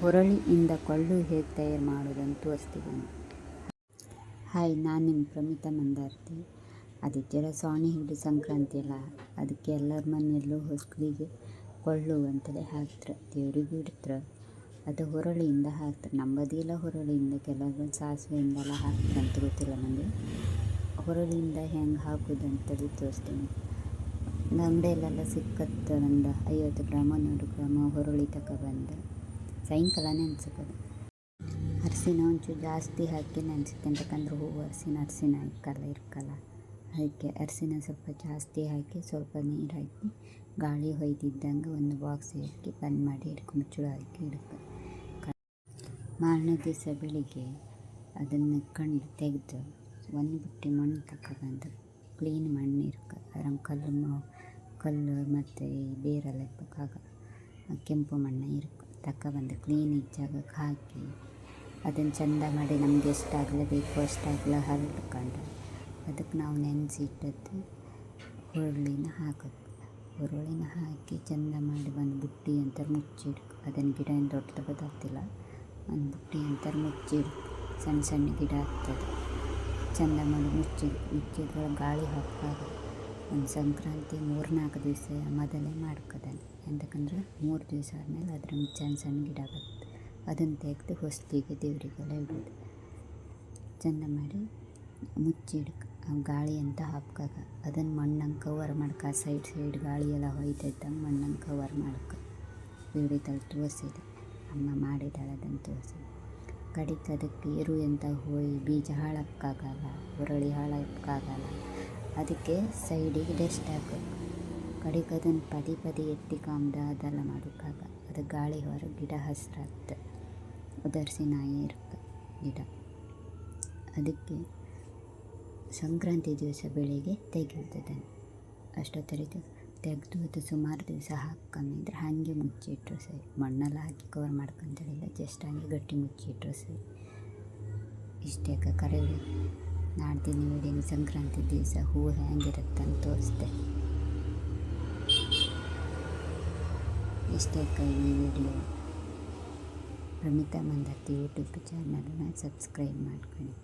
ಹುರಳಿಯಿಂದ ಕಳ್ಳು ಹೇಗೆ ತಯಾರು ಮಾಡೋದಂತ ತೋರಿಸ್ತಿದ್ದೀನಿ ಹಾಯ್, ನಾನು ನಿಮ್ಮ ಪ್ರಮಿತಾ ಮಂದಾರ್ತಿ. ಅದಕ್ಕೆಲ್ಲ ಸಾಣಿ ಹಿಡಿ ಸಂಕ್ರಾಂತಿ ಅಲ್ಲ ಅದಕ್ಕೆ ಎಲ್ಲರ ಮನೆಯಲ್ಲೂ ಹೊಸ್ಲಿಗೆ ಕೊಳ್ಳು ಅಂತಲೇ ಹಾಕ್ತಾರೆ, ದೇವ್ರಿಗೂ ಇಡ್ತಾರೆ. ಅದು ಹೊರಳಿಯಿಂದ ಹಾಕ್ತಾರೆ ನಂಬದಿಲ್ಲ ಹೊರಳಿಯಿಂದ, ಕೆಲವರು ಸಾಸಿವೆಯಿಂದೆಲ್ಲ ಹಾಕ್ತಾರೆ ಅಂತ ಗೊತ್ತಿಲ್ಲ ನನಗೆ ಹೊರಳಿಯಿಂದ ಹೆಂಗೆ ಹಾಕೋದು ಅಂತೇಳಿ ತೋರಿಸ್ತೀನಿ ಅಂಗಡಿಯಲ್ಲೆಲ್ಲ ಸಿಕ್ಕತ್ತ ಒಂದು ಐವತ್ತು ಗ್ರಾಮ, ನೂರು ಗ್ರಾಮ ಹುರುಳಿ ತಗೊಬಂದು ಸಾಯಂಕಾಲ ಅದು. ಅರಿಶಿನ ಒಂಚೂರು ಜಾಸ್ತಿ ಹಾಕಿ ನೆನೆಸುತ್ತೆ ಅಂತಕಂದ್ರೆ ಹೂವು ಅರಿಶಿನ ಅರಿಶಿನ ಇಕ್ಕಲ್ಲ ಇರ್ಕಲ್ಲ ಅದಕ್ಕೆ ಅರಿಶಿನ ಸ್ವಲ್ಪ ಜಾಸ್ತಿ ಹಾಕಿ ಸ್ವಲ್ಪ ನೀರು ಹಾಕಿ ಗಾಳಿ ಹೊಯ್ದಿದ್ದಂಗೆ ಒಂದು ಬಾಕ್ಸ್ ಹಾಕಿ ಬಂದ್ ಮಾಡಿ ಇಡ್ಕೊ ಮುಚ್ಚಳ ಹಾಕಿ ಇಡ್ಕೊ ಮಾರನೇ ದಿವಸ ಬೆಳಿಗ್ಗೆ ಅದನ್ನು ಕಂಡು ತೆಗೆದು ಒಂದು ಬುಟ್ಟಿ ಮಣ್ಣು ತಗೊಬಂದು ಕ್ಲೀನ್ ಮಣ್ಣು ಇರ್ಕ ಅದ್ರಂಗೆ ಕಲ್ಲು ಕಲ್ಲು ಮತ್ತು ಬೇರೆಲ್ಲ ಇರ್ಬೇಕಾಗ ಕೆಂಪು ಮಣ್ಣು ಇರ್ಕ ತಗೊಬಂದು ಕ್ಲೀನ್ ಇದ್ದ ಜಾಗಕ್ಕೆ ಹಾಕಿ, ಅದನ್ನು ಚಂದ ಮಾಡಿ ನಮ್ಗೆ ಎಷ್ಟಾಗಲ ಬೇಕು ಅಷ್ಟಾಗಲ ಹರಡ್ಕೊಂಡು ಅದಕ್ಕೆ ನಾವು ನೆನೆಸಿಟ್ಟದ್ದು ಹುರುಳಿನ ಹಾಕೋದು ಹುರುಳಿನ ಹಾಕಿ ಚಂದ ಮಾಡಿ ಒಂದು ಬುಟ್ಟಿ ಅಂತಾರೆ ಮುಚ್ಚಿಡ್ಕು, ಅದನ್ನು ಗಿಡ ಏನು ಗೊತ್ತಾಗ್ತಿಲ್ಲ. ಒಂದು ಬುಟ್ಟಿ ಅಂತಾರೆ ಮುಚ್ಚಿಡು ಸಣ್ಣ ಸಣ್ಣ ಗಿಡ ಆಗ್ತದೆ. ಚಂದ ಮಾಡಿ ಮುಚ್ಚಿ ಮುಚ್ಚಿದ್ರೊಳಗೆ ಗಾಳಿ ಹಾಕುವಾಗ ಒಂದು ಸಂಕ್ರಾಂತಿ ಮೂರು ನಾಲ್ಕು ದಿವಸ ಮೊದಲೇ ಮಾಡ್ಕೋತಾನೆ. ಎಂತಕಂದ್ರೆ ಮೂರು ದಿವಸ ಆದಮೇಲೆ ಅದ್ರ ಸಣ್ಣ ಸಣ್ಣ ಗಿಡ ಬರುತ್ತೆ. ಅದನ್ನು ತೆಗೆದು ಹೊಸ್ತಿಗೆ ದೇವರಿಗೆಲ್ಲ ಇಡೋದು. ಚೆಂದ ಮಾಡಿ ಮುಚ್ಚಿಡ್ಕ ಗಾಳಿ ಅಂತ ಹಾಪ್ಕಾಗ. ಅದನ್ನು ಮಣ್ಣಂಗೆ ಕವರ್ ಮಾಡ್ಕ ಸೈಡ್ ಸೈಡ್ ಗಾಳಿ ಎಲ್ಲ ಹೊಯ್ತೈತಂಗೆ ಮಣ್ಣಂಗೆ ಕವರ್ ಮಾಡ್ಕ. ವಿಡಿಯೋದಲ್ಲಿ ತೋರಿಸಿದೆ. ಅಮ್ಮ ಮಾಡಿದಾಳೆ ಅದನ್ನು ತೋರಿಸಿ ಕಡಿಗೆ ಅದಕ್ಕೆ ಏರು ಅಂತ ಹೋಯಿ, ಬೀಜ ಹಾಳಕ್ಕಾಗಲ್ಲ ಹುರಳಿ ಹಾಳಕ್ಕಾಗಲ್ಲ ಅದಕ್ಕೆ ಸೈಡಿಗೆ ಡಸ್ಟ್ ಹಾಕಬೇಕು ಕಡೆಗೆ ಅದನ್ನು ಪದೇ ಪದೇ ಕಾಮ್ದ ಅದೆಲ್ಲ ಮಾಡೋಕ್ಕಾಗ. ಅದು ಗಾಳಿ ಹೊರ ಗಿಡ ಹಸ್ರಾಗ್ತದೆ ಉದರ್ಸಿ ನಾಯಿ ಇರುತ್ತೆ ಗಿಡ. ಅದಕ್ಕೆ ಸಂಕ್ರಾಂತಿ ದಿವಸ ಬೆಳಿಗ್ಗೆ ತೆಗೆಯುತ್ತದೆ ಅಷ್ಟೊತ್ತರಿದು ತೆಗೆದು ಅದು ಸುಮಾರು ದಿವಸ ಹಾಕ್ಕೊಂಡಿದ್ರೆ ಹಾಗೆ ಮುಚ್ಚಿಟ್ರು ಸರಿ. ಮಣ್ಣೆಲ್ಲ ಹಾಕಿ ಕವರ್ ಮಾಡ್ಕೊಂತೇಳಿಲ್ಲ ಜಸ್ಟ್ ಹಾಗೆ ಗಟ್ಟಿ ಮುಚ್ಚಿಟ್ರು ಸರಿ. ಇಷ್ಟೇ ಕರೆವಿ ನಾಡ್ದಿನ ವಿಡಿಯೋ ಸಂಕ್ರಾಂತಿ ದಿವಸ ಹೂವು ಹೆಂಗಿರುತ್ತೆ ಅಂತ ತೋರಿಸ್ದೆ. ಇಷ್ಟೇ ಈ ವಿಡಿಯೋ ಪ್ರಮಿತಾ ಮಂದರ್ತಿ ಯೂಟ್ಯೂಬ್ ಚಾನಲ್ನ ಸಬ್ಸ್ಕ್ರೈಬ್ ಮಾಡ್ಕೊಳ್ಳಿ.